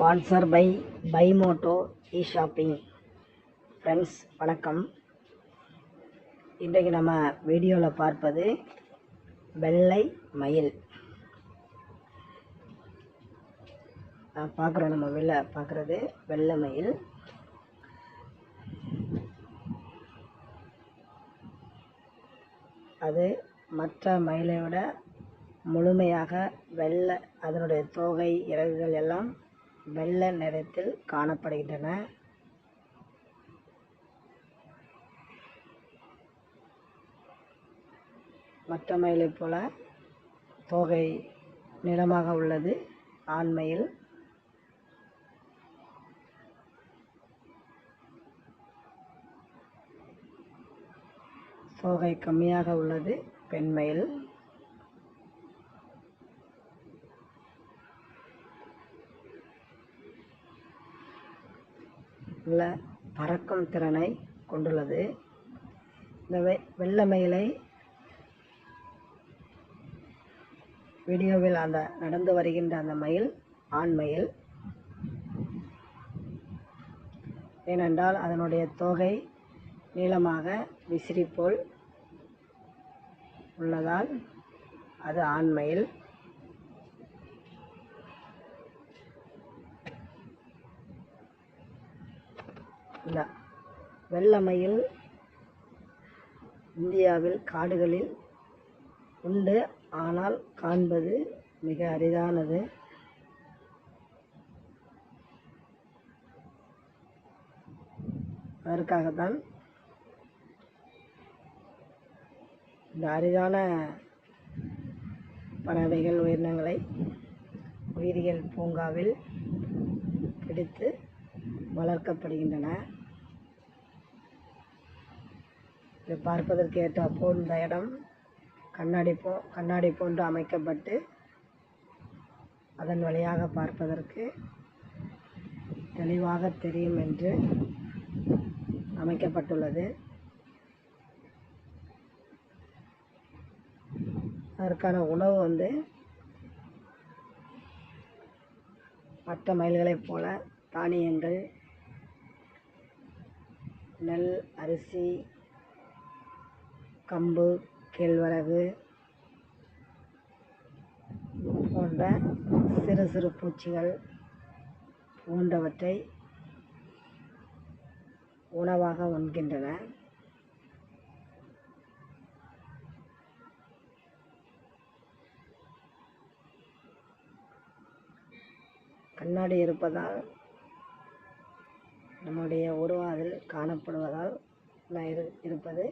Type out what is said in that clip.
Sponsor by பைமோட்டோ இ shopping friends வணக்கம். இன்றைக்கு நம்ம வீடியோவில் பார்ப்பது வெள்ளை மயில். பார்க்குறோம் நம்ம வெளில பார்க்குறது வெள்ளை மயில். அது மற்ற மயிலை விட முழுமையாக வெள்ளை அதனுடைய தோகை இறகுகள் எல்லாம் வெள்ளை நிறத்தில் காணப்படுகின்றன. மற்ற மயிலைப் போல தோகை நிறமாக உள்ளது. ஆண்மையில் தோகை கம்மியாக உள்ளது. பெண்மையில் உள்ள நல்ல பறக்கும் திறனை கொண்டுள்ளது. இந்த வெ வெள்ளை மயிலை வீடியோவில் அந்த நடந்து வருகின்ற அந்த மயில் ஆண் மயில். ஏனென்றால் அதனுடைய தோகை நீளமாக விசிறி போல் உள்ளதால் அது ஆண்மயில் மயில் இந்த இந்தியாவில் காடுகளில் உண்டு. ஆனால் காண்பது மிக அரிதானது. அதற்காகத்தான் இந்த அரிதான பறவைகள் உயிரினங்களை உயிரியல் பூங்காவில் பிடித்து வளர்க்கப்படுகின்றன. இது பார்ப்பதற்கு ஏற்றாற்போல் இந்த இடம் கண்ணாடி போ கண்ணாடி போன்று அமைக்கப்பட்டு அதன் வழியாக பார்ப்பதற்கு தெளிவாக தெரியும் என்று அமைக்கப்பட்டுள்ளது. அதற்கான உணவு வந்து மற்ற மயில்களைப் போல தானியங்கள் நெல் அரிசி கம்பு கேழ்வரகு போன்ற சிறு சிறு பூச்சிகள் போன்றவற்றை உணவாக உண்கின்றன. கண்ணாடி இருப்பதால் நம்முடைய உருவம் காணப்படுவதால் நான் இரு இருப்பது